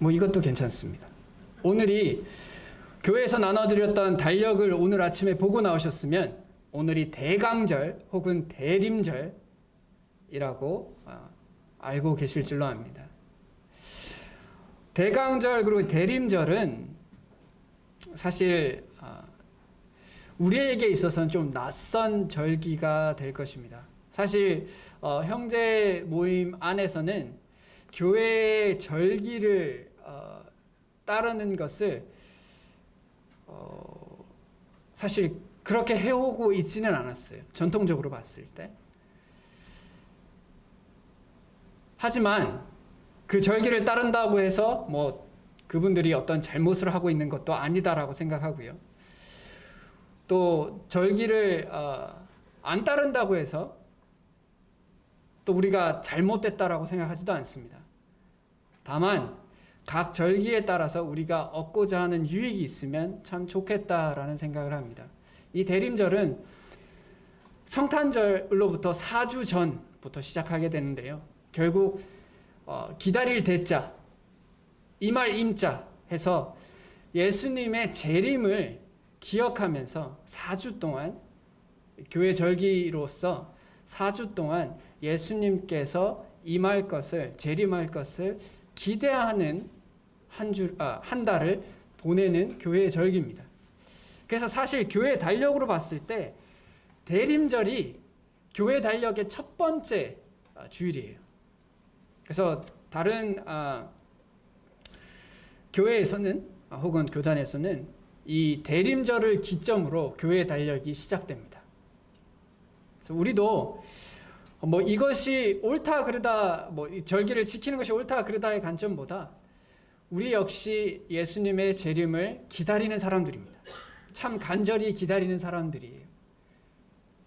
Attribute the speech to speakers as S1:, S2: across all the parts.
S1: 뭐 이것도 괜찮습니다. 오늘이 교회에서 나눠드렸던 달력을 오늘 아침에 보고 나오셨으면 오늘이 대강절 혹은 대림절이라고 아, 알고 계실 줄로 압니다. 대강절 그리고 대림절은 사실 아, 우리에게 있어서는 좀 낯선 절기가 될 것입니다. 사실 어, 형제 모임 안에서는 교회의 절기를 어, 따르는 것을 어, 사실 그렇게 해오고 있지는 않았어요. 전통적으로 봤을 때. 하지만 그 절기를 따른다고 해서 뭐 그분들이 어떤 잘못을 하고 있는 것도 아니다라고 생각하고요. 또 절기를 어, 안 따른다고 해서 또 우리가 잘못됐다라고 생각하지도 않습니다. 다만 각 절기에 따라서 우리가 얻고자 하는 유익이 있으면 참 좋겠다라는 생각을 합니다. 이 대림절은 성탄절로부터 4주 전부터 시작하게 되는데요. 결국 어, 기다릴 대자, 이말 임자 해서 예수님의 재림을 기억하면서 4주 동안 교회 절기로서 4주 동안 예수님께서 임할 것을 재림할 것을 기대하는 한 주, 아, 한 달을 보내는 교회의 절기입니다. 그래서 사실 교회 달력으로 봤을 때 대림절이 교회 달력의 첫 번째 아, 주일이에요. 그래서 다른 아, 교회에서는 아, 혹은 교단에서는 이 대림절을 기점으로 교회 달력이 시작됩니다. 그래서 우리도 뭐 이것이 옳다 그르다 뭐 절기를 지키는 것이 옳다 그르다의 관점보다 우리 역시 예수님의 재림을 기다리는 사람들입니다. 참 간절히 기다리는 사람들이에요.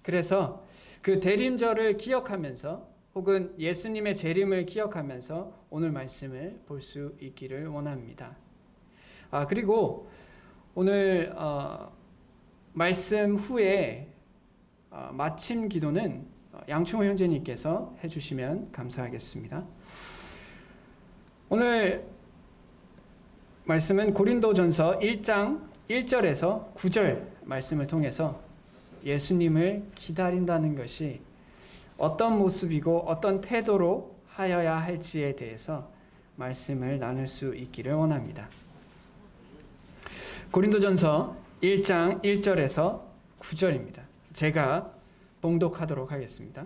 S1: 그래서 그 대림절을 기억하면서 혹은 예수님의 재림을 기억하면서 오늘 말씀을 볼 수 있기를 원합니다. 아 그리고 오늘 어, 말씀 후에 어, 마침 기도는 양충호 형제님께서 해주시면 감사하겠습니다. 오늘 말씀은 고린도전서 1장 1절에서 9절 말씀을 통해서 예수님을 기다린다는 것이 어떤 모습이고 어떤 태도로 하여야 할지에 대해서 말씀을 나눌 수 있기를 원합니다. 고린도전서 1장 1절에서 9절입니다. 제가 봉독하도록 하겠습니다.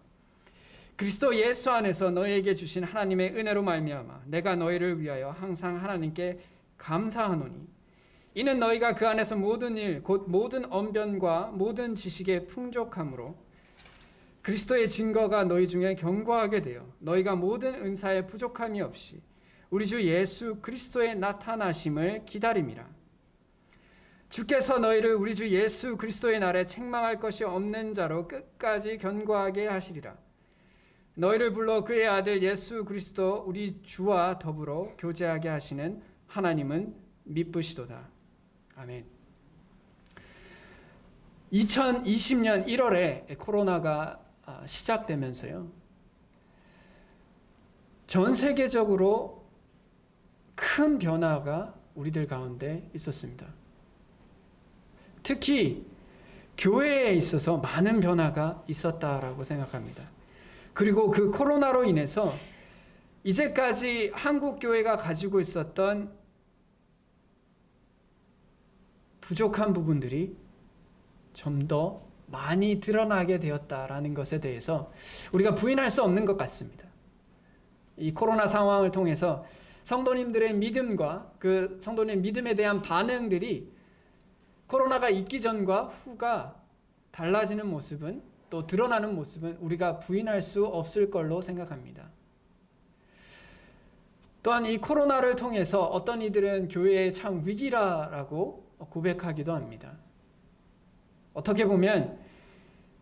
S1: 그리스도 예수 안에서 너희에게 주신 하나님의 은혜로 말미암아 내가 너희를 위하여 항상 하나님께 감사하노니 이는 너희가 그 안에서 모든 일 곧 모든 언변과 모든 지식의 풍족함으로 그리스도의 증거가 너희 중에 견고하게 되어 너희가 모든 은사에 부족함이 없이 우리 주 예수 그리스도의 나타나심을 기다림이라. 주께서 너희를 우리 주 예수 그리스도의 날에 책망할 것이 없는 자로 끝까지 견고하게 하시리라. 너희를 불러 그의 아들 예수 그리스도 우리 주와 더불어 교제하게 하시는 하나님은 미쁘시도다. 아멘. 2020년 1월에 코로나가 아, 시작되면서요. 전 세계적으로 큰 변화가 우리들 가운데 있었습니다. 특히 교회에 있어서 많은 변화가 있었다라고 생각합니다. 그리고 그 코로나로 인해서 이제까지 한국 교회가 가지고 있었던 부족한 부분들이 좀 더 많이 드러나게 되었다라는 것에 대해서 우리가 부인할 수 없는 것 같습니다. 이 코로나 상황을 통해서 성도님들의 믿음과 그 성도님 믿음에 대한 반응들이 코로나가 있기 전과 후가 달라지는 모습은 또 드러나는 모습은 우리가 부인할 수 없을 걸로 생각합니다. 또한 이 코로나를 통해서 어떤 이들은 교회의 참 위기라라고 고백하기도 합니다. 어떻게 보면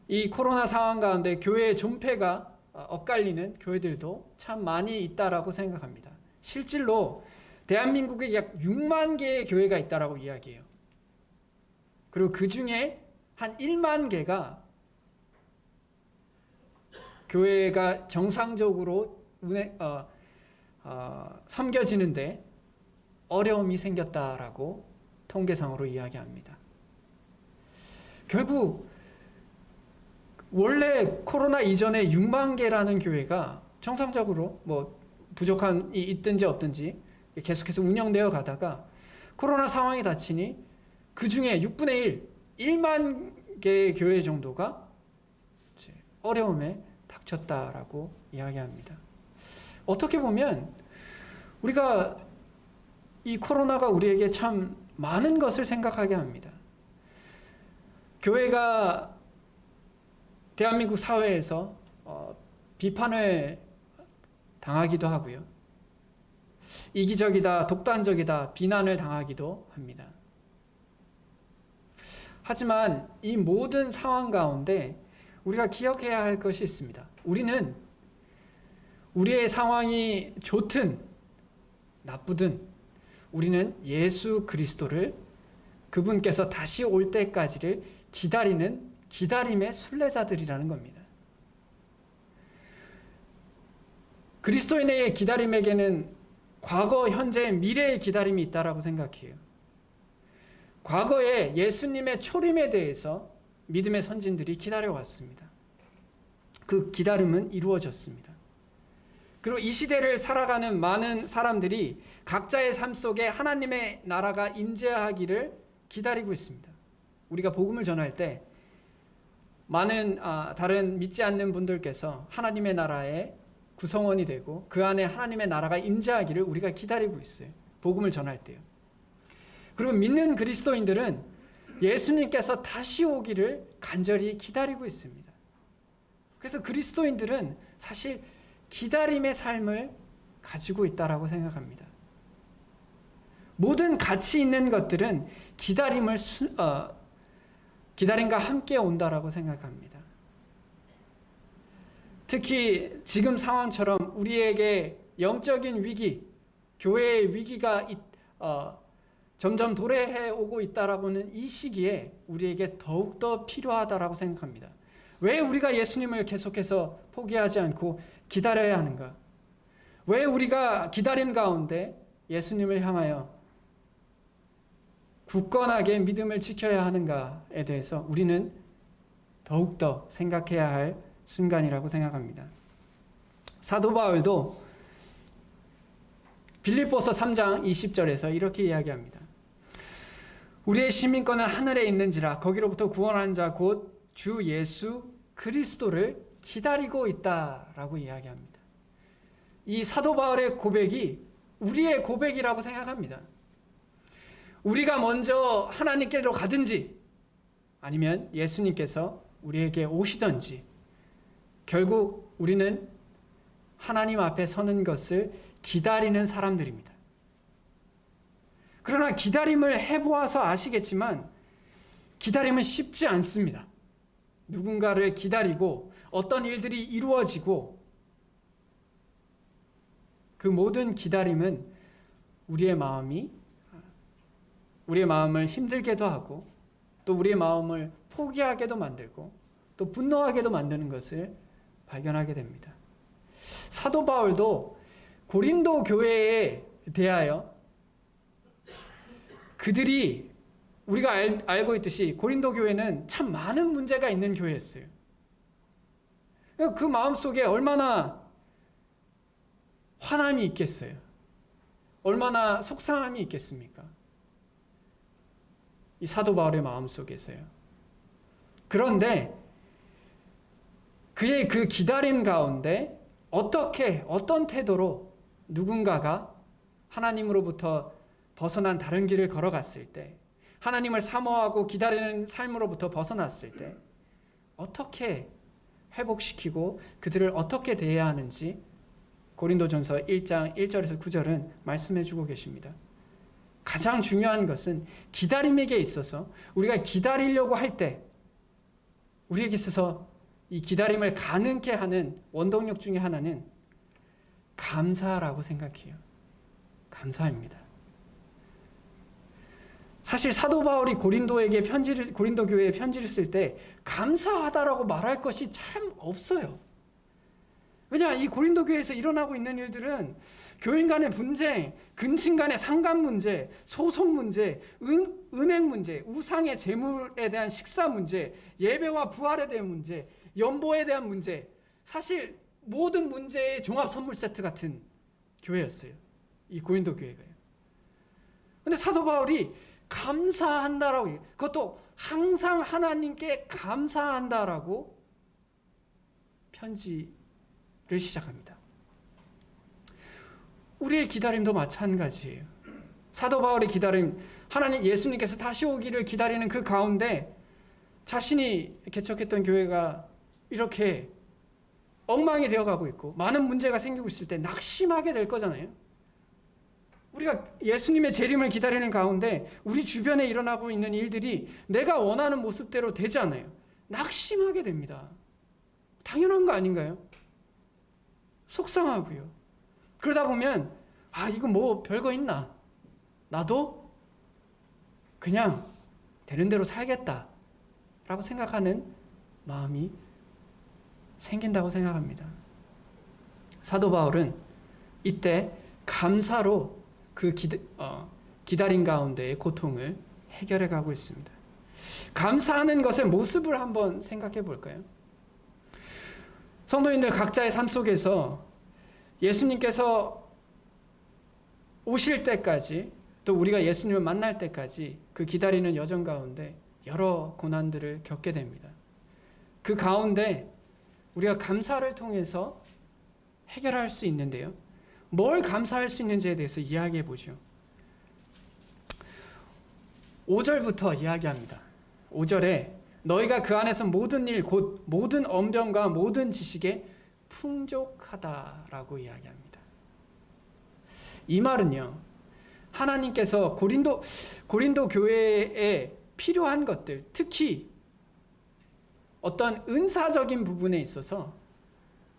S1: 이 코로나 상황 가운데 교회의 존폐가 엇갈리는 교회들도 참 많이 있다라고 생각합니다. 실질로 대한민국에 약 6만 개의 교회가 있다라고 이야기해요. 그리고 그 중에 한 1만 개가 교회가 정상적으로 운행, 어, 어, 섬겨지는데 어려움이 생겼다라고 통계상으로 이야기합니다. 결국 원래 코로나 이전에 6만 개라는 교회가 정상적으로 뭐 부족한 이 있든지 없든지 계속해서 운영되어 가다가 코로나 상황이 닥치니 그 중에 6분의 1, 1만 개의 교회 정도가 어려움에 닥쳤다라고 이야기합니다. 어떻게 보면 우리가 이 코로나가 우리에게 참 많은 것을 생각하게 합니다. 교회가 대한민국 사회에서 어, 비판을 당하기도 하고요. 이기적이다, 독단적이다, 비난을 당하기도 합니다. 하지만 이 모든 상황 가운데 우리가 기억해야 할 것이 있습니다. 우리는 우리의 상황이 좋든 나쁘든 우리는 예수 그리스도를 그분께서 다시 올 때까지를 기다리는 기다림의 순례자들이라는 겁니다. 그리스도인의 기다림에게는 과거, 현재, 미래의 기다림이 있다라고 생각해요. 과거에 예수님의 초림에 대해서 믿음의 선진들이 기다려왔습니다. 그 기다림은 이루어졌습니다. 그리고 이 시대를 살아가는 많은 사람들이 각자의 삶 속에 하나님의 나라가 임재하기를 기다리고 있습니다. 우리가 복음을 전할 때 많은 아, 다른 믿지 않는 분들께서 하나님의 나라의 구성원이 되고 그 안에 하나님의 나라가 임재하기를 우리가 기다리고 있어요. 복음을 전할 때요. 그리고 믿는 그리스도인들은 예수님께서 다시 오기를 간절히 기다리고 있습니다. 그래서 그리스도인들은 사실 기다림의 삶을 가지고 있다라고 생각합니다. 모든 가치 있는 것들은 기다림을 수, 어, 기다림과 함께 온다라고 생각합니다. 특히 지금 상황처럼 우리에게 영적인 위기, 교회의 위기가 어, 점점 도래해 오고 있다라고는 이 시기에 우리에게 더욱더 필요하다라고 생각합니다. 왜 우리가 예수님을 계속해서 포기하지 않고 기다려야 하는가? 왜 우리가 기다림 가운데 예수님을 향하여 굳건하게 믿음을 지켜야 하는가에 대해서 우리는 더욱더 생각해야 할 순간이라고 생각합니다. 사도 바울도 빌립보서 3장 20절에서 이렇게 이야기합니다. 우리의 시민권은 하늘에 있는지라 거기로부터 구원하는 자곧 주 예수 그리스도를 기다리고 있다라고 이야기합니다. 이 사도 바울의 고백이 우리의 고백이라고 생각합니다. 우리가 먼저 하나님께로 가든지 아니면 예수님께서 우리에게 오시든지 결국 우리는 하나님 앞에 서는 것을 기다리는 사람들입니다. 그러나 기다림을 해보아서 아시겠지만 기다림은 쉽지 않습니다. 누군가를 기다리고 어떤 일들이 이루어지고 그 모든 기다림은 우리의 마음이 우리의 마음을 힘들게도 하고 또 우리의 마음을 포기하게도 만들고 또 분노하게도 만드는 것을 발견하게 됩니다. 사도 바울도 고린도 교회에 대하여 그들이 우리가 알, 알고 있듯이 고린도 교회는 참 많은 문제가 있는 교회였어요. 그 마음 속에 얼마나 화남이 있겠어요. 얼마나 속상함이 있겠습니까? 이 사도 바울의 마음 속에서요. 그런데 그의 그 기다림 가운데 어떻게 어떤 태도로 누군가가 하나님으로부터 벗어난 다른 길을 걸어갔을 때 하나님을 사모하고 기다리는 삶으로부터 벗어났을 때 어떻게 회복시키고 그들을 어떻게 대해야 하는지 고린도전서 1장 1절에서 9절은 말씀해 주고 계십니다. 가장 중요한 것은 기다림에게 있어서 우리가 기다리려고 할 때 우리에게 있어서 이 기다림을 가능케 하는 원동력 중에 하나는 감사라고 생각해요. 감사입니다. 사실 사도 바울이 고린도에게 편지를 고린도 교회에 편지를 쓸 때 감사하다라고 말할 것이 참 없어요. 왜냐 이 고린도 교회에서 일어나고 있는 일들은 교인 간의 분쟁, 근친 간의 상관 문제, 소송 문제, 은, 은행 문제, 우상의 재물에 대한 식사 문제, 예배와 부활에 대한 문제, 연보에 대한 문제, 사실 모든 문제의 종합 선물 세트 같은 교회였어요. 이 고린도 교회가요. 근데 사도 바울이 감사한다라고. 그것도 항상 하나님께 감사한다라고 편지를 시작합니다. 우리의 기다림도 마찬가지예요. 사도 바울의 기다림, 하나님 예수님께서 다시 오기를 기다리는 그 가운데 자신이 개척했던 교회가 이렇게 엉망이 되어 가고 있고 많은 문제가 생기고 있을 때 낙심하게 될 거잖아요. 우리가 예수님의 재림을 기다리는 가운데 우리 주변에 일어나고 있는 일들이 내가 원하는 모습대로 되지 않아요. 낙심하게 됩니다. 당연한 거 아닌가요? 속상하고요. 그러다 보면 아 이거 뭐 별거 있나? 나도 그냥 되는 대로 살겠다라고 생각하는 마음이 생긴다고 생각합니다. 사도 바울은 이때 감사로 그 기다, 어, 기다림 가운데의 고통을 해결해 가고 있습니다. 감사하는 것의 모습을 한번 생각해 볼까요? 성도인들 각자의 삶 속에서 예수님께서 오실 때까지 또 우리가 예수님을 만날 때까지 그 기다리는 여정 가운데 여러 고난들을 겪게 됩니다. 그 가운데 우리가 감사를 통해서 해결할 수 있는데요. 뭘 감사할 수 있는지에 대해서 이야기해 보죠. 5절부터 이야기합니다. 5절에 너희가 그 안에서 모든 일 곧 모든 언변과 모든 지식에 풍족하다라고 이야기합니다. 이 말은요. 하나님께서 고린도 고린도 교회에 필요한 것들, 특히 어떤 은사적인 부분에 있어서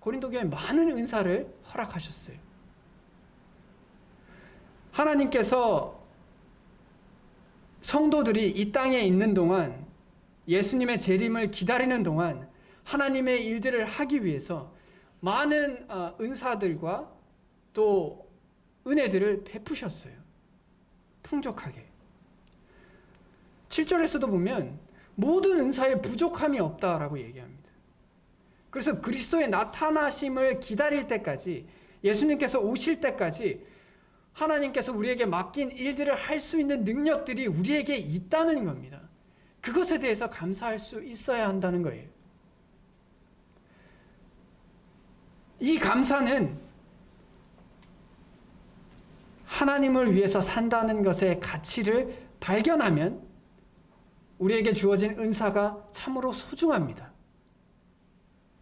S1: 고린도 교회에 많은 은사를 허락하셨어요. 하나님께서 성도들이 이 땅에 있는 동안 예수님의 재림을 기다리는 동안 하나님의 일들을 하기 위해서 많은 어, 은사들과 또 은혜들을 베푸셨어요. 풍족하게. 7절에서도 보면 모든 은사에 부족함이 없다라고 얘기합니다. 그래서 그리스도의 나타나심을 기다릴 때까지 예수님께서 오실 때까지 하나님께서 우리에게 맡긴 일들을 할 수 있는 능력들이 우리에게 있다는 겁니다. 그것에 대해서 감사할 수 있어야 한다는 거예요. 이 감사는 하나님을 위해서 산다는 것의 가치를 발견하면 우리에게 주어진 은사가 참으로 소중합니다.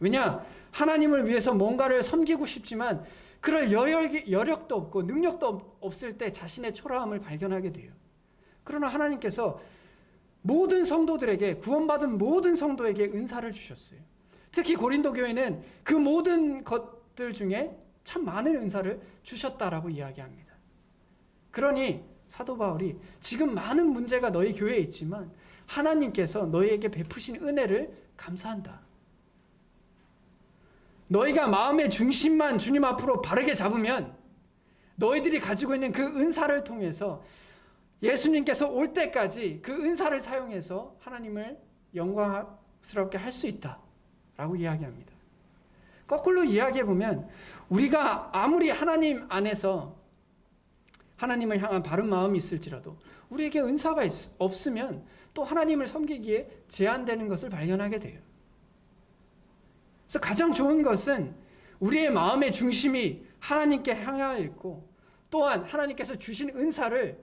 S1: 왜냐? 하나님을 위해서 뭔가를 섬기고 싶지만 그럴 여력, 여력도 없고 능력도 없을 때 자신의 초라함을 발견하게 돼요. 그러나 하나님께서 모든 성도들에게 구원받은 모든 성도에게 은사를 주셨어요. 특히 고린도 교회는 그 모든 것들 중에 참 많은 은사를 주셨다라고 이야기합니다. 그러니 사도 바울이 지금 많은 문제가 너희 교회에 있지만 하나님께서 너희에게 베푸신 은혜를 감사한다. 너희가 마음의 중심만 주님 앞으로 바르게 잡으면 너희들이 가지고 있는 그 은사를 통해서 예수님께서 올 때까지 그 은사를 사용해서 하나님을 영광스럽게 할 수 있다. 라고 이야기합니다. 거꾸로 이야기해 보면 우리가 아무리 하나님 안에서 하나님을 향한 바른 마음이 있을지라도 우리에게 은사가 있, 없으면 또 하나님을 섬기기에 제한되는 것을 발견하게 돼요. 그래서 가장 좋은 것은 우리의 마음의 중심이 하나님께 향하여 있고 또한 하나님께서 주신 은사를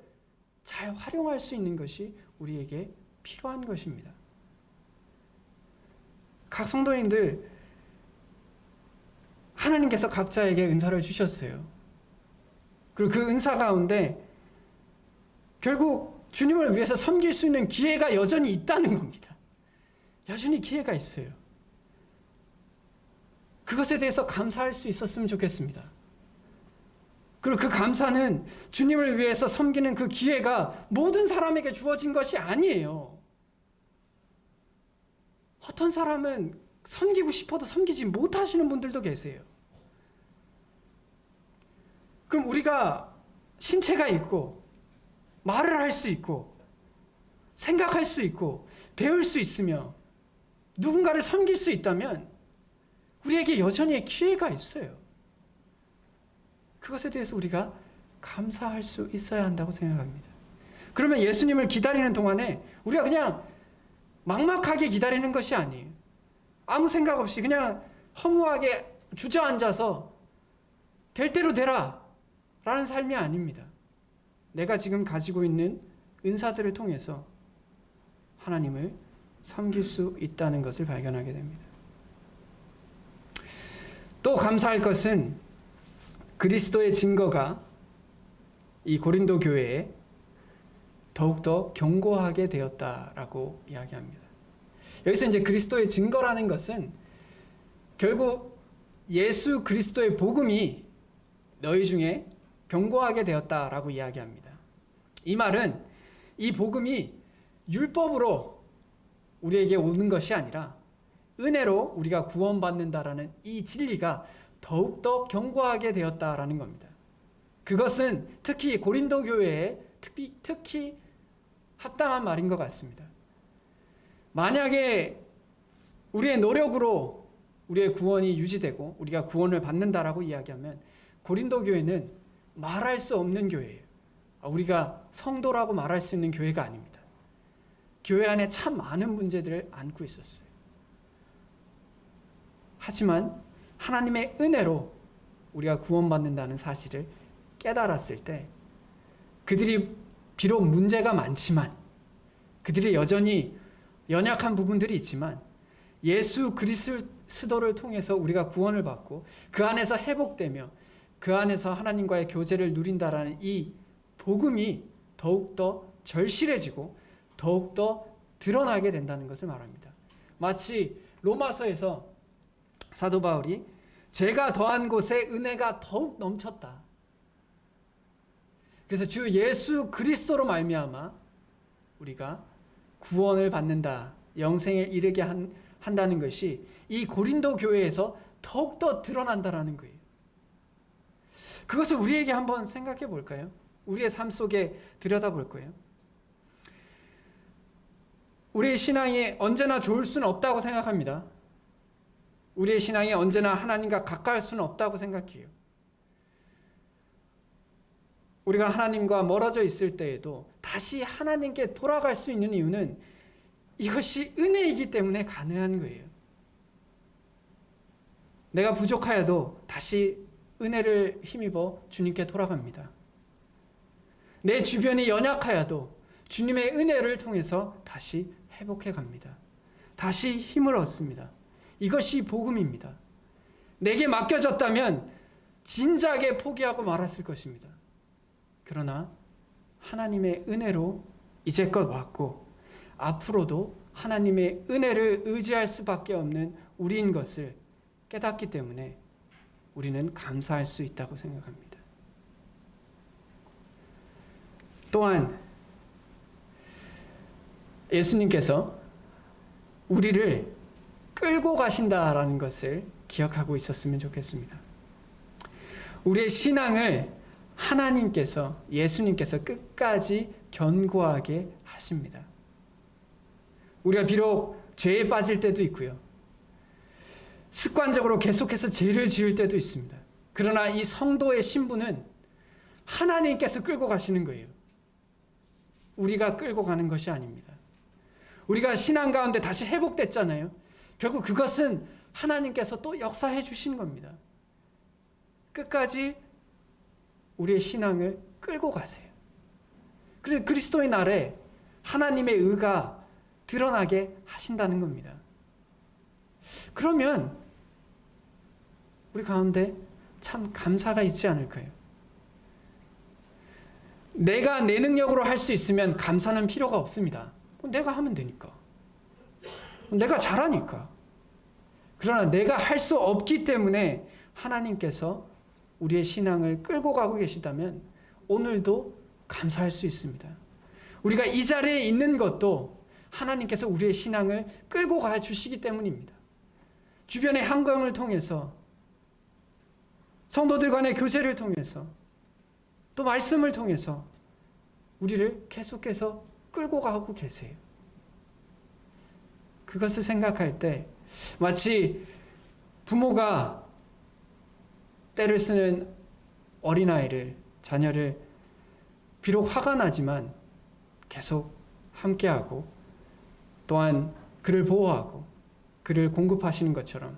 S1: 잘 활용할 수 있는 것이 우리에게 필요한 것입니다. 각 성도님들 하나님께서 각자에게 은사를 주셨어요. 그리고 그 은사 가운데 결국 주님을 위해서 섬길 수 있는 기회가 여전히 있다는 겁니다. 여전히 기회가 있어요. 그것에 대해서 감사할 수 있었으면 좋겠습니다. 그리고 그 감사는 주님을 위해서 섬기는 그 기회가 모든 사람에게 주어진 것이 아니에요. 어떤 사람은 섬기고 싶어도 섬기지 못하시는 분들도 계세요. 그럼 우리가 신체가 있고 말을 할 수 있고 생각할 수 있고 배울 수 있으며 누군가를 섬길 수 있다면 우리에게 여전히 기회가 있어요. 그것에 대해서 우리가 감사할 수 있어야 한다고 생각합니다. 그러면 예수님을 기다리는 동안에 우리가 그냥 막막하게 기다리는 것이 아니에요. 아무 생각 없이 그냥 허무하게 주저앉아서 될 대로 되라 라는 삶이 아닙니다. 내가 지금 가지고 있는 은사들을 통해서 하나님을 섬길 수 있다는 것을 발견하게 됩니다. 또 감사할 것은 그리스도의 증거가 이 고린도 교회에 더욱더 견고하게 되었다라고 이야기합니다. 여기서 이제 그리스도의 증거라는 것은 결국 예수 그리스도의 복음이 너희 중에 견고하게 되었다라고 이야기합니다. 이 말은 이 복음이 율법으로 우리에게 오는 것이 아니라 은혜로 우리가 구원받는다라는 이 진리가 더욱더 견고하게 되었다라는 겁니다. 그것은 특히 고린도 교회에 특히, 특히 합당한 말인 것 같습니다. 만약에 우리의 노력으로 우리의 구원이 유지되고 우리가 구원을 받는다라고 이야기하면 고린도 교회는 말할 수 없는 교회예요. 아, 우리가 성도라고 말할 수 있는 교회가 아닙니다. 교회 안에 참 많은 문제들을 안고 있었어요. 하지만 하나님의 은혜로 우리가 구원받는다는 사실을 깨달았을 때 그들이 비록 문제가 많지만 그들이 여전히 연약한 부분들이 있지만 예수 그리스도를 통해서 우리가 구원을 받고 그 안에서 회복되며 그 안에서 하나님과의 교제를 누린다라는 이 복음이 더욱더 절실해지고 더욱더 드러나게 된다는 것을 말합니다. 마치 로마서에서 사도 바울이 죄가 더한 곳에 은혜가 더욱 넘쳤다. 그래서 주 예수 그리스도로 말미암아 우리가 구원을 받는다. 영생에 이르게 한, 한다는 것이 이 고린도 교회에서 더욱더 드러난다라는 거예요. 그것을 우리에게 한번 생각해 볼까요? 우리의 삶 속에 들여다 볼 거예요. 우리의 신앙이 언제나 좋을 수는 없다고 생각합니다. 우리의 신앙이 언제나 하나님과 가까울 수는 없다고 생각해요. 우리가 하나님과 멀어져 있을 때에도 다시 하나님께 돌아갈 수 있는 이유는 이것이 은혜이기 때문에 가능한 거예요. 내가 부족하여도 다시 은혜를 힘입어 주님께 돌아갑니다. 내 주변이 연약하여도 주님의 은혜를 통해서 다시 회복해 갑니다. 다시 힘을 얻습니다. 이것이 복음입니다. 내게 맡겨졌다면 진작에 포기하고 말았을 것입니다. 그러나 하나님의 은혜로 이제껏 왔고 앞으로도 하나님의 은혜를 의지할 수밖에 없는 우리인 것을 깨닫기 때문에 우리는 감사할 수 있다고 생각합니다. 또한 예수님께서 우리를 끌고 가신다라는 것을 기억하고 있었으면 좋겠습니다. 우리의 신앙을 하나님께서 예수님께서 끝까지 견고하게 하십니다. 우리가 비록 죄에 빠질 때도 있고요. 습관적으로 계속해서 죄를 지을 때도 있습니다. 그러나 이 성도의 신분은 하나님께서 끌고 가시는 거예요. 우리가 끌고 가는 것이 아닙니다. 우리가 신앙 가운데 다시 회복됐잖아요. 결국 그것은 하나님께서 또 역사해 주신 겁니다. 끝까지 우리의 신앙을 끌고 가세요. 그래서 그리스도의 날에 하나님의 의가 드러나게 하신다는 겁니다. 그러면 우리 가운데 참 감사가 있지 않을까요? 내가 내 능력으로 할 수 있으면 감사는 필요가 없습니다. 내가 하면 되니까. 내가 잘하니까. 그러나 내가 할 수 없기 때문에 하나님께서 우리의 신앙을 끌고 가고 계시다면 오늘도 감사할 수 있습니다. 우리가 이 자리에 있는 것도 하나님께서 우리의 신앙을 끌고 가 주시기 때문입니다. 주변의 한경을 통해서 성도들 간의 교제를 통해서 또 말씀을 통해서 우리를 계속해서 끌고 가고 계세요. 그것을 생각할 때 마치 부모가 때를 쓰는 어린아이를, 자녀를 비록 화가 나지만 계속 함께하고 또한 그를 보호하고 그를 공급하시는 것처럼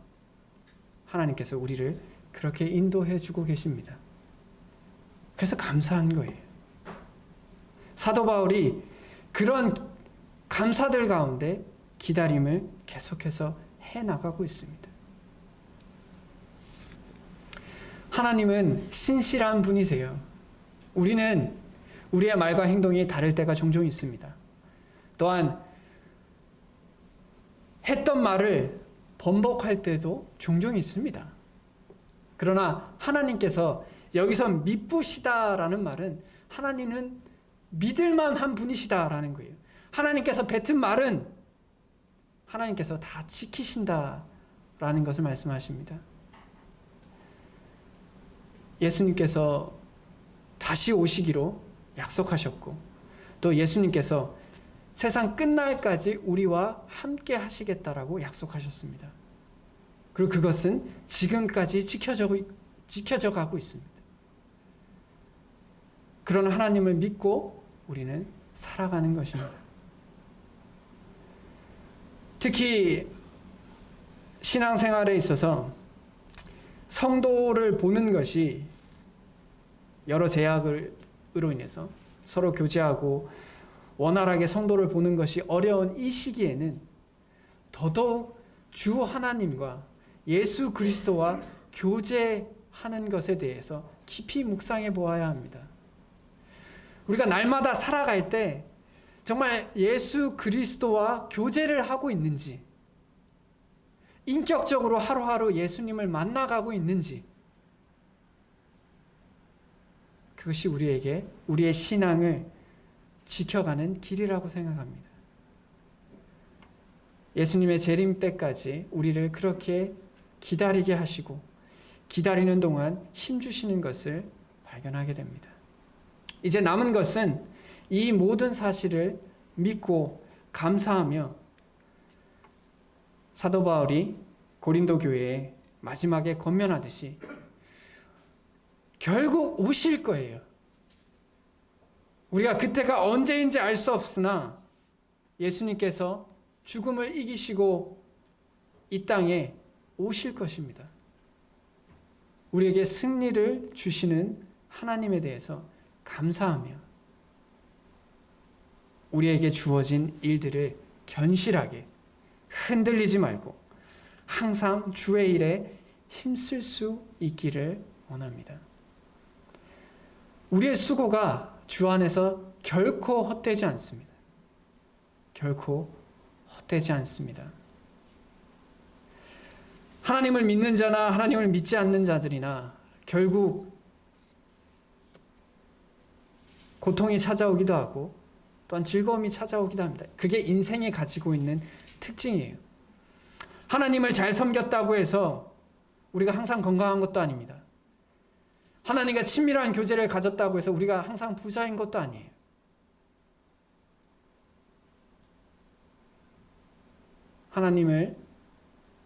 S1: 하나님께서 우리를 그렇게 인도해 주고 계십니다. 그래서 감사한 거예요. 사도 바울이 그런 감사들 가운데 기다림을 계속해서 해 나가고 있습니다. 하나님은 신실한 분이세요. 우리는 우리의 말과 행동이 다를 때가 종종 있습니다. 또한 했던 말을 번복할 때도 종종 있습니다. 그러나 하나님께서 여기서 미쁘시다라는 말은 하나님은 믿을만한 분이시다라는 거예요. 하나님께서 뱉은 말은 하나님께서 다 지키신다라는 것을 말씀하십니다. 예수님께서 다시 오시기로 약속하셨고 또 예수님께서 세상 끝날까지 우리와 함께 하시겠다라고 약속하셨습니다. 그리고 그것은 지금까지 지켜져, 지켜져 가고 있습니다. 그런 하나님을 믿고 우리는 살아가는 것입니다. 특히 신앙생활에 있어서 성도를 보는 것이 여러 제약으로 인해서 서로 교제하고 원활하게 성도를 보는 것이 어려운 이 시기에는 더더욱 주 하나님과 예수 그리스도와 교제하는 것에 대해서 깊이 묵상해 보아야 합니다. 우리가 날마다 살아갈 때 정말 예수 그리스도와 교제를 하고 있는지, 인격적으로 하루하루 예수님을 만나가고 있는지, 그것이 우리에게 우리의 신앙을 지켜가는 길이라고 생각합니다. 예수님의 재림 때까지 우리를 그렇게 기다리게 하시고 기다리는 동안 힘 주시는 것을 발견하게 됩니다. 이제 남은 것은 이 모든 사실을 믿고 감사하며 사도 바울이 고린도 교회에 마지막에 건면하듯이 결국 오실 거예요. 우리가 그때가 언제인지 알 수 없으나 예수님께서 죽음을 이기시고 이 땅에 오실 것입니다. 우리에게 승리를 주시는 하나님에 대해서 감사하며 우리에게 주어진 일들을 견실하게 흔들리지 말고 항상 주의 일에 힘쓸 수 있기를 원합니다. 우리의 수고가 주 안에서 결코 헛되지 않습니다. 결코 헛되지 않습니다. 하나님을 믿는 자나 하나님을 믿지 않는 자들이나 결국 고통이 찾아오기도 하고 또한 즐거움이 찾아오기도 합니다. 그게 인생이 가지고 있는 특징이에요. 하나님을 잘 섬겼다고 해서 우리가 항상 건강한 것도 아닙니다. 하나님과 친밀한 교제를 가졌다고 해서 우리가 항상 부자인 것도 아니에요. 하나님을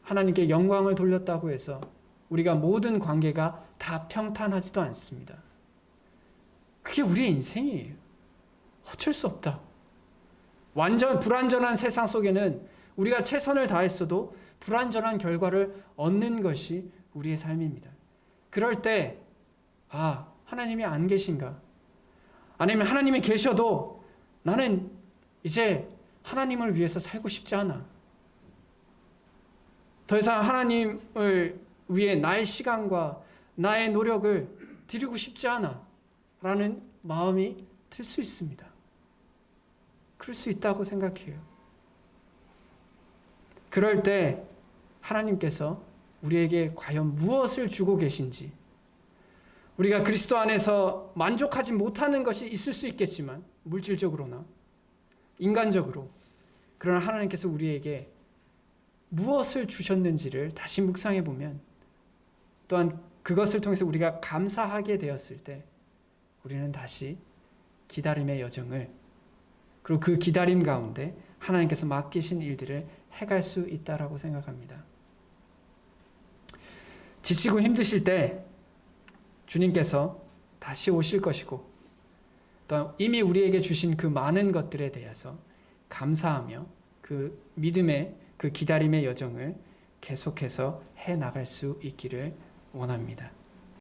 S1: 하나님께 영광을 돌렸다고 해서 우리가 모든 관계가 다 평탄하지도 않습니다. 그게 우리의 인생이에요. 어쩔 수 없다. 완전 불완전한 세상 속에는 우리가 최선을 다했어도 불완전한 결과를 얻는 것이 우리의 삶입니다. 그럴 때, 아, 하나님이 안 계신가? 아니면 하나님이 계셔도 나는 이제 하나님을 위해서 살고 싶지 않아. 더 이상 하나님을 위에 나의 시간과 나의 노력을 드리고 싶지 않아. 라는 마음이 들 수 있습니다. 그럴 수 있다고 생각해요. 그럴 때 하나님께서 우리에게 과연 무엇을 주고 계신지 우리가 그리스도 안에서 만족하지 못하는 것이 있을 수 있겠지만 물질적으로나 인간적으로 그러나 하나님께서 우리에게 무엇을 주셨는지를 다시 묵상해 보면 또한 그것을 통해서 우리가 감사하게 되었을 때 우리는 다시 기다림의 여정을 그리고 그 기다림 가운데 하나님께서 맡기신 일들을 해갈 수 있다라고 생각합니다. 지치고 힘드실 때 주님께서 다시 오실 것이고 또 이미 우리에게 주신 그 많은 것들에 대해서 감사하며 그 믿음의 그 기다림의 여정을 계속해서 해 나갈 수 있기를 원합니다.